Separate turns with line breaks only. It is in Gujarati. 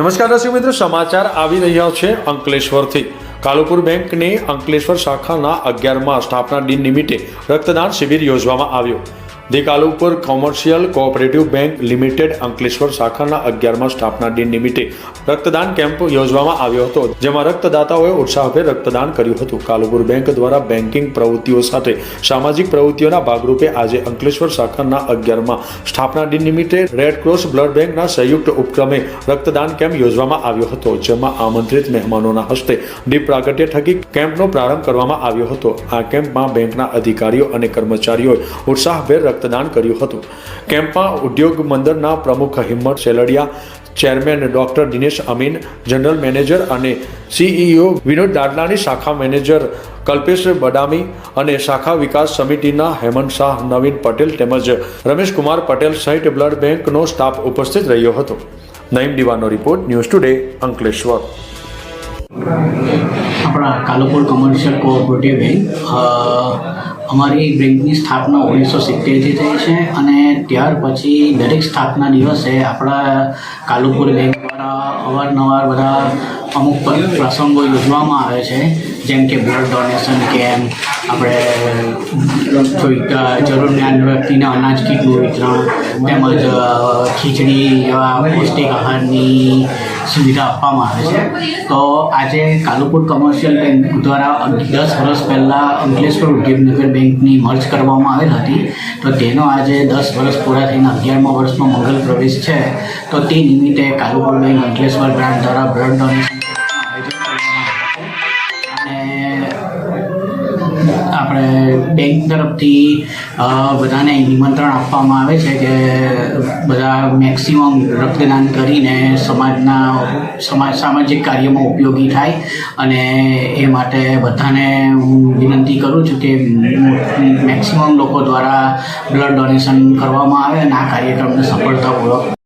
નમસ્કાર દર્શક મિત્રો, સમાચાર આવી રહ્યા છે અંકલેશ્વરથી. કાલુપુર બેંકની અંકલેશ્વર શાખાના અગિયારમાં સ્થાપના દિન નિમિત્તે રક્તદાન શિબિર યોજવામાં આવ્યો. ધી ઉપર commercial cooperative bank limited Ankleshwar શાખાના અગિયારમાં સ્થાપના દિન નિમિત્તે રક્તદાન કેમ્પ યોજવામાં આવ્યો હતો, જેમાં રક્તદાતાઓએ ઉત્સાહભેર રક્તદાન કર્યું હતું. કાલુપુર બેંક દ્વારા બેન્કિંગ પ્રવૃત્તિઓ સાથે સામાજિક પ્રવૃત્તિઓના ભાગરૂપે આજે અંકલેશ્વર શાખાના અગિયારમાં સ્થાપના દિન નિમિત્તે રેડ ક્રોસ બ્લડ બેંકના સંયુક્ત ઉપક્રમે રક્તદાન કેમ્પ યોજવામાં આવ્યો હતો, જેમાં આમંત્રિત મહેમાનોના હસ્તે દીપ પ્રાગટ્ય થકી કેમ્પનો પ્રારંભ કરવામાં આવ્યો હતો. આ કેમ્પમાં બેંકના અધિકારીઓ અને કર્મચારીઓએ ઉત્સાહભેર રક્તદાન કર્યું હતું. કેમ્પમાં ઉદ્યોગ મંદિરના પ્રમુખ Himmat Seldiya chairman doctor Dinesh Amin, general manager અને સીઈઓ વિનોદ દાદલાની શાખા મેનેજર કલ્પેશ બડામી અને શાખા વિકાસ સમિતિના હેમંત શાહ, નવીન પટેલ તેમજ રમેશ કુમાર પટેલ સહિત બ્લડ બેંકનો સ્ટાફ ઉપસ્થિત રહ્યો હતો. નઈમ દીવાનો રિપોર્ટ ન્યૂઝ ટુડે અંકલેશ્વર.
આપણા કાલુપુર કમર્શિયલ કોઓપરેટિવ બેંક અમારી બેંકની સ્થાપના ઓગણીસો સિત્તેરથી થઈ છે અને ત્યાર પછી દરેક સ્થાપના દિવસે આપણા કાલુપુર બેંક દ્વારા અવારનવાર બધા અમુક પ્રસંગો યોજવામાં આવે છે જેમ કે બ્લડ ડોનેશન કેમ્પ આપણે જરૂર જરૂરિયાત વ્યક્તિને અનાજ કીટનું વિતરણ તેમજ ખીચડી એવા પૌષ્ટિક આહારની સુવિધા આપવામાં આવે છે. તો આજે કાલુપુર કમર્શિયલ બેંક દ્વારા દસ વર્ષ પહેલાં અંકલેશ્વર ઉદ્યોગનગર બેંકની મર્જ કરવામાં આવેલ હતી. તો તેનો આજે દસ વર્ષ પૂરા થઈને અગિયારમા વર્ષનો મંગલ પ્રવેશ છે. તો તે નિમિત્તે કાલુપુર બેંક અંકલેશ્વર બ્રાન્ચ દ્વારા બ્લડ ડોનેશન બેંક તરફથી બધાને નિમંત્રણ આપવામાં આવે છે કે બધા મેક્સિમમ રક્તદાન કરીને સમાજના, સમાજ સામાજિક કાર્યમાં ઉપયોગી થાય. અને એ માટે બધાને હું વિનંતી કરું છું કે મેક્સિમમ લોકો દ્વારા બ્લડ ડોનેશન કરવામાં આવે અને આ કાર્યક્રમને સફળતાપૂર્વક